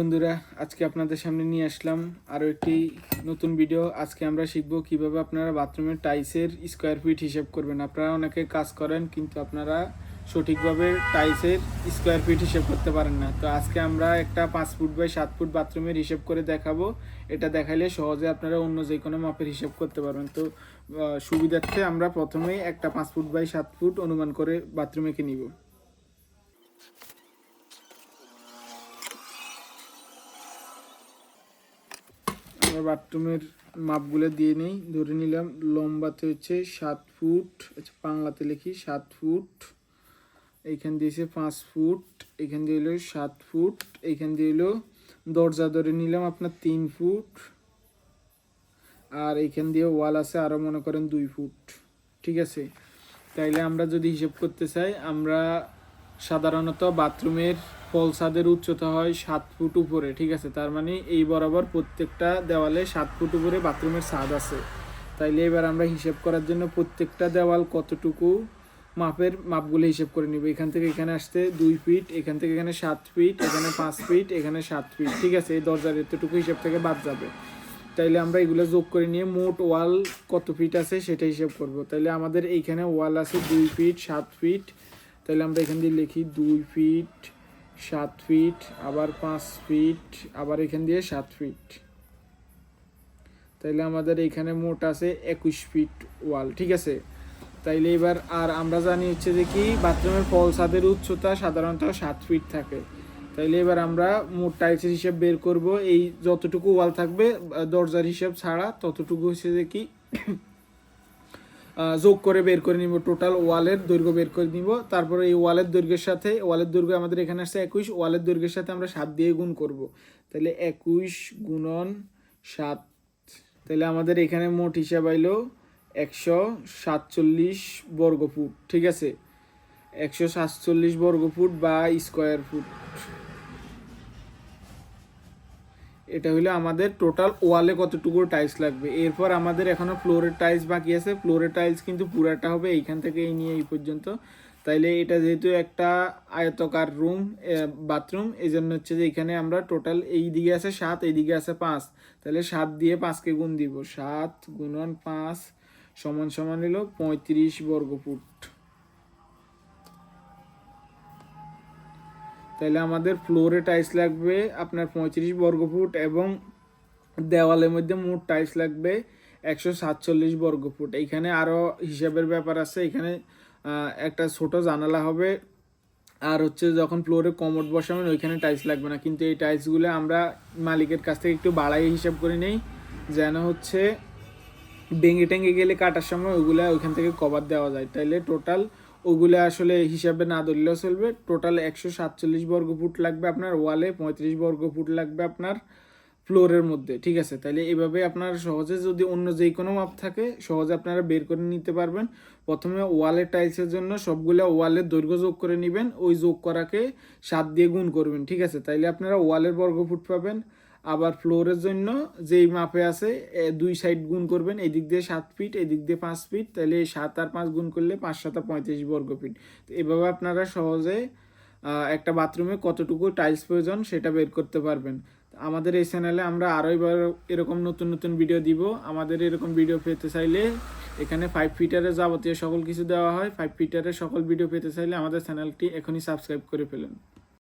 বন্ধুরা, আজকে আপনাদের সামনে নিয়ে আসলাম আরও একটি নতুন ভিডিও আজকে আমরা শিখব কীভাবে আপনারা বাথরুমের টাইলসের স্কোয়ার ফিট হিসাব করবেন। আপনারা অনেকে কাজ করেন, কিন্তু আপনারা সঠিকভাবে টাইলসের স্কোয়ার ফিট হিসাব করতে পারেন না। তো আজকে আমরা একটা পাঁচ ফুট বাই সাত ফুট বাথরুমের হিসাব করে দেখাবো। এটা দেখাইলে সহজে আপনারা অন্য যে কোনো মাপের হিসাব করতে পারবেন। তো সুবিধার্থে আমরা প্রথমেই একটা পাঁচ ফুট বাই সাত ফুট অনুমান করে বাথরুমে নিব। আমরা বাথরুমের মাপগুলো দিয়ে নেই, ধরে নিলাম লম্বাতে হচ্ছে সাত ফুট আচ্ছা বাংলাতে লিখি সাত ফুট এইখান দিয়েছে পাঁচ ফুট, এখান দিয়ে হলো সাত ফুট এইখান দিয়ে হলো দরজা ধরে নিলাম আপনার তিন ফুট, আর এখান দিয়ে ওয়াল আছে আরও মনে করেন দুই ফুট, ঠিক আছে? তাইলে আমরা যদি হিসেব করতে চাই, আমরা সাধারণত বাথরুমের ফলসাদের উচ্চতা হয় সাত ফুট উপরে, ঠিক আছে? তার মানে এই বরাবর প্রত্যেকটা দেওয়ালে সাত ফুট উপরে বাথরুমের ছাদ আছে। তাইলে এবার আমরা হিসেব করার জন্য প্রত্যেকটা দেওয়াল কতটুকু মাপের মাপগুলো হিসেব করে নিব? এখান থেকে এখানে আসতে দুই ফিট, এখান থেকে এখানে সাত ফিট, এখানে পাঁচ ফিট, এখানে সাত ফিট, ঠিক আছে? এই দরজার এতটুকু হিসেব থেকে বাদ যাবে। তাইলে আমরা এগুলো যোগ করে নিয়ে মোট ওয়াল কত ফিট আছে সেটা হিসেব করব। তাইলে আমাদের এইখানে ওয়াল আছে দুই ফিট, সাত ফিট তাহলে আমরা এখান দিয়ে লিখি দুই ফিট, সাত ফিট, আবার পাঁচ ফিট, আবার এখান দিয়ে সাত ফিট। তাইলে আমাদের এখানে মোট আছে একুশ ফিট ওয়াল, ঠিক আছে? তাইলে এবার আর আমরা জানি হচ্ছে যে কি, বাথরুমের ফল ছাদের উচ্চতা সাধারণত সাত ফিট থাকে। তাইলে এবার আমরা মোট টাইলসের হিসাব বের করব। এই যতটুকু ওয়াল থাকবে দরজার হিসাব ছাড়া ততটুকু হচ্ছে যে কি যোগ করে বের করে নিব টোটাল ওয়ালের দৈর্ঘ্য বের করে নিব। তারপরে এই ওয়ালের দৈর্ঘ্যের সাথে, ওয়ালের দৈর্ঘ্য আমাদের এখানে আসছে একুশ, ওয়ালের দৈর্ঘ্যের সাথে আমরা সাত দিয়ে গুণ করব। তাহলে একুশ গুণন সাত, তাহলে আমাদের এখানে মোট হিসাব আইলো একশো সাতচল্লিশ বর্গ ফুট ঠিক আছে? একশো সাতচল্লিশ বর্গ ফুট বা স্কোয়ার ফুট এটা হলো আমাদের টোটাল ওয়ালে কতটুকু টাইলস লাগবে। এরপর আমাদের এখনও ফ্লোরের টাইলস বাকি আছে। ফ্লোরের টাইলস কিন্তু পুরাটা হবে এইখান থেকে এই নিয়ে এই পর্যন্ত। তাইলে এটা যেহেতু একটা আয়তকার রুম বাথরুম এই জন্য হচ্ছে যে এখানে আমরা টোটাল এই দিকে আছে সাত, এই দিকে আছে পাঁচ। তাহলে সাত দিয়ে পাঁচকে গুণ দিব? সাত গুণন পাঁচ সমান সমান হলো পঁয়ত্রিশ বর্গ তাহলে আমাদের ফ্লোরে টাইলস লাগবে, আপনার পঁয়ত্রিশ বর্গ ফুট এবং দেওয়ালের মধ্যে মোট টাইলস লাগবে একশো সাতচল্লিশ বর্গ ফুট। এইখানে আরও হিসাবের ব্যাপার আছে, এখানে একটা ছোট জানালা হবে। আর হচ্ছে যখন ফ্লোরে কমোড বসাবেন, ওইখানে টাইলস লাগবে না। কিন্তু এই টাইলসগুলো আমরা মালিকের কাছ থেকে একটু বাড়াই হিসাব করে নেই। যেন হচ্ছে ডেঙ্গে টেঙ্গে গেলে কাটার সময় ওগুলা ওইখান থেকে কভার দেওয়া যায়। তাইলে টোটাল ওগুলো আসলে হিসাবে না ধরলেও চলবে। টোটাল একশো সাতচল্লিশ বর্গ ফুট লাগবে আপনার ওয়ালে পঁয়ত্রিশ বর্গ ফুট লাগবে আপনার ফ্লোরের মধ্যে, ঠিক আছে? তাহলে এভাবে আপনার সহজে যদি অন্য যে কোনো মাপ থাকে, সহজে আপনারা বের করে নিতে পারবেন। প্রথমে ওয়ালের টাইলসের জন্য সবগুলো ওয়ালের দৈর্ঘ্য যোগ করে নেবেন। ওই যোগ করাকে সাত দিয়ে গুণ করবেন, ঠিক আছে? তাইলে আপনারা ওয়ালের বর্গ ফুট পাবেন। আবার ফ্লোরের জন্য যেই মাপে আছে দুই সাইড গুণ করবেন, এদিক দিয়ে সাত ফিট এদিক দিয়ে পাঁচ ফিট তাহলে সাত আর পাঁচ গুণ করলে পাঁচ সাত পঁয়ত্রিশ বর্গ ফিট তো এভাবে আপনারা সহজে একটা বাথরুমে কতটুকু টাইলস প্রয়োজন সেটা বের করতে পারবেন। আমাদের এই চ্যানেলে আমরা আরও এবার এরকম নতুন নতুন ভিডিও দিব। আমাদের এরকম ভিডিও পেতে চাইলে এখানে ফাইভ ফিটারের যাবতীয় সকল কিছু দেওয়া হয়। ফাইভ ফিটারের সকল ভিডিও পেতে চাইলে আমাদের চ্যানেলটি এখনই সাবস্ক্রাইব করে ফেলুন।